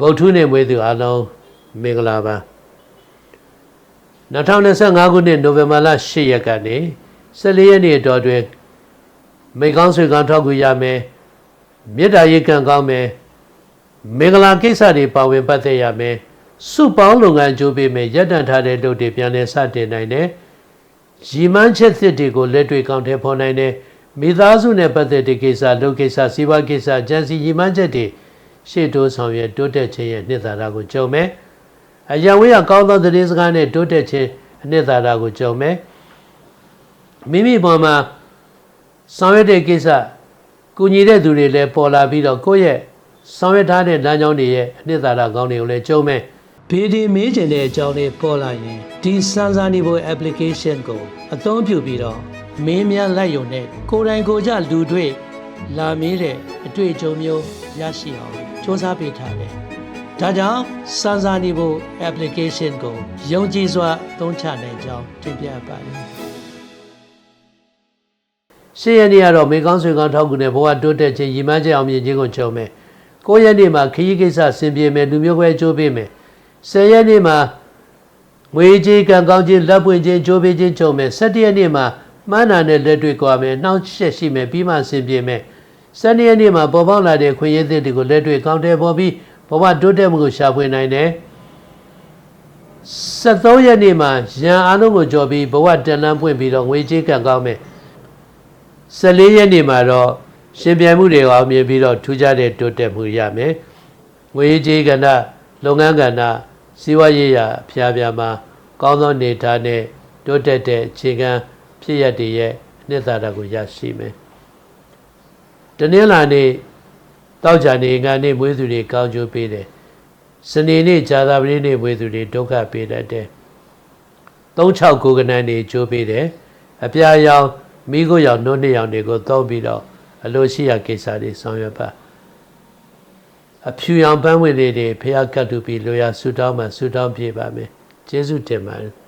ဗုဒ္ဓနဲ့မွေးသူအားလုံးမင်္ဂလာပါ2025ခုနှစ်နိုဝင်ဘာလ10ရက်ကနေ14ရက်နေ့အတော်တွင်မိကောင်းဆွေကောင်းထောက်ကူရမယ်မေတ္တာရိတ်ကံကောင်းမယ်မင်္ဂလာကိစ္စတွေပါဝင်ပတ်သက်ရမယ်စုပေါင်းလုပ်ငန်းကြိုးပေးမယ်ရပ်တန့်ထားတဲ့လုပ်တွေပြန်လည်စတင်နိုင်တယ်ရီမန်းချက်သစ်တွေကိုလက်တွေ့ကောင်းထဲဖော်နိုင်တယ်မိသားစုနဲ့ပတ်သက်တဲ့ကိစ္စလုပ်ကိစ္စစီးပွားကိစ္စဂျန်စီရီမန်းချက်တွေ ရှေ့တိုးဆောင်ရွက်တိုးတက်ခြင်းရဲ့နှစ်သာရကိုကြုံမယ်အရာဝေးကကောင်းသောသတင်းစကားနဲ့တိုးတက်ခြင်းအနှစ်သာရကိုကြုံမယ်မိမိပေါ်မှာဆောင်ရွက်တဲ့ကိစ္စကူညီတဲ့သူတွေလည်းပေါ်လာပြီးတော့ကိုယ့်ရဲ့ဆောင်ရွက်ထားတဲ့လမ်းကြောင်းတွေရဲ့အနှစ်သာရကောင်းတွေကိုလည်းကြုံမယ်ဗီဒီမေးချင်တဲ့အကြောင်းတွေပေါ်လာရင်ဒီစမ်းစာနေဖို့ application ကိုအသုံးပြုပြီးတော့မင်းများလိုက်ရုံနဲ့ကိုယ်တိုင်ကိုယ်ကြလူတွေ့ လာမေးတဲ့အတွေ့အကြုံမျိုးရရှိအောင်စ조사ပေးထားတယ်။ဒါကြောင့်စမ်းစာနေဖို့ application ကိုယုံကြည်စွာသုံးချနိုင်ကြောင်းတင်ပြပါတယ်။ရှေ့ရက်နေ့ကတော့မေကောင်းဆွေကောင်းထောက်ကူနဲ့ဘဝတိုးတက်ခြင်းရည်မှန်းချက်အောင်မြင်ခြင်းကိုချုပ်မယ်။ကိုရက်နေ့မှာခရီးကိစ္စဆင်ပြေမယ်လူမျိုးခွဲကြိုးပေးမယ်။ဆယ်ရက်နေ့မှာငွေကြေးကံကောင်းခြင်းလက်ပွင့်ခြင်းကြိုးပေးခြင်းချုပ်မယ်။၁၇ရက်နေ့မှာမှန်းနာနဲ့လက်တွေ့ကွာမယ်။နှောင့်ယှက်ရှိမယ်ပြီးမှဆင်ပြေမယ်။ ၁၂ရက်နေ့မှာပေါ်ပေါက်လာတဲ့ခွင့်ရည်သစ်တွေကိုလက်တွေ့ကောင်းတယ်ပေါ်ပြီးဘဝတိုးတက်မှုကိုရှာဖွေနိုင်တယ်။73ရက်နေ့မှာရန်အားလုံးကိုကြော်ပြီးဘဝတန်လန်းပွင့်ပြီးတော့ငွေကြေးကံကောင်းမယ်14ရက်နေ့မှာတော့ရှင်ပြိုင်မှုတွေအောင်မြင်ပြီးတော့ထူးခြားတဲ့တိုးတက်မှုရမယ်ငွေကြေးကဏ္ဍလုပ်ငန်းကဏ္ဍစီးပွားရေးရာအဖျားပြားမှာကောင်းသောနေထားနဲ့တိုးတက်တဲ့အခြေခံဖြစ်ရတဲ့ရဲ့အနှစ်သာရကိုရရှိမယ် တနင်္လာနေ့တောက်ကြနေငါနေ့မွေးသူတွေကောင်းကျိုးပေးတယ်စနေနေ့ဇာတာပတိနေ့မွေးသူတွေဒုက္ခပေးတတ်တယ်36ကိုကနန်းတွေကျိုးပေးတယ်အပြာရောင်မိကိုရောင်နှုတ်နှစ်ရောင်တွေကိုသုံးပြီးတော့အလိုရှိရာကိစ္စတွေဆောင်ရွက်ပါအဖြူရောင်ပန်းဝင်လေးတွေဖះကတ်တူပြီးလိုရာဆူတောင်းမှဆူတောင်းပြေပါမယ်ကျေးဇူးတင်ပါတယ်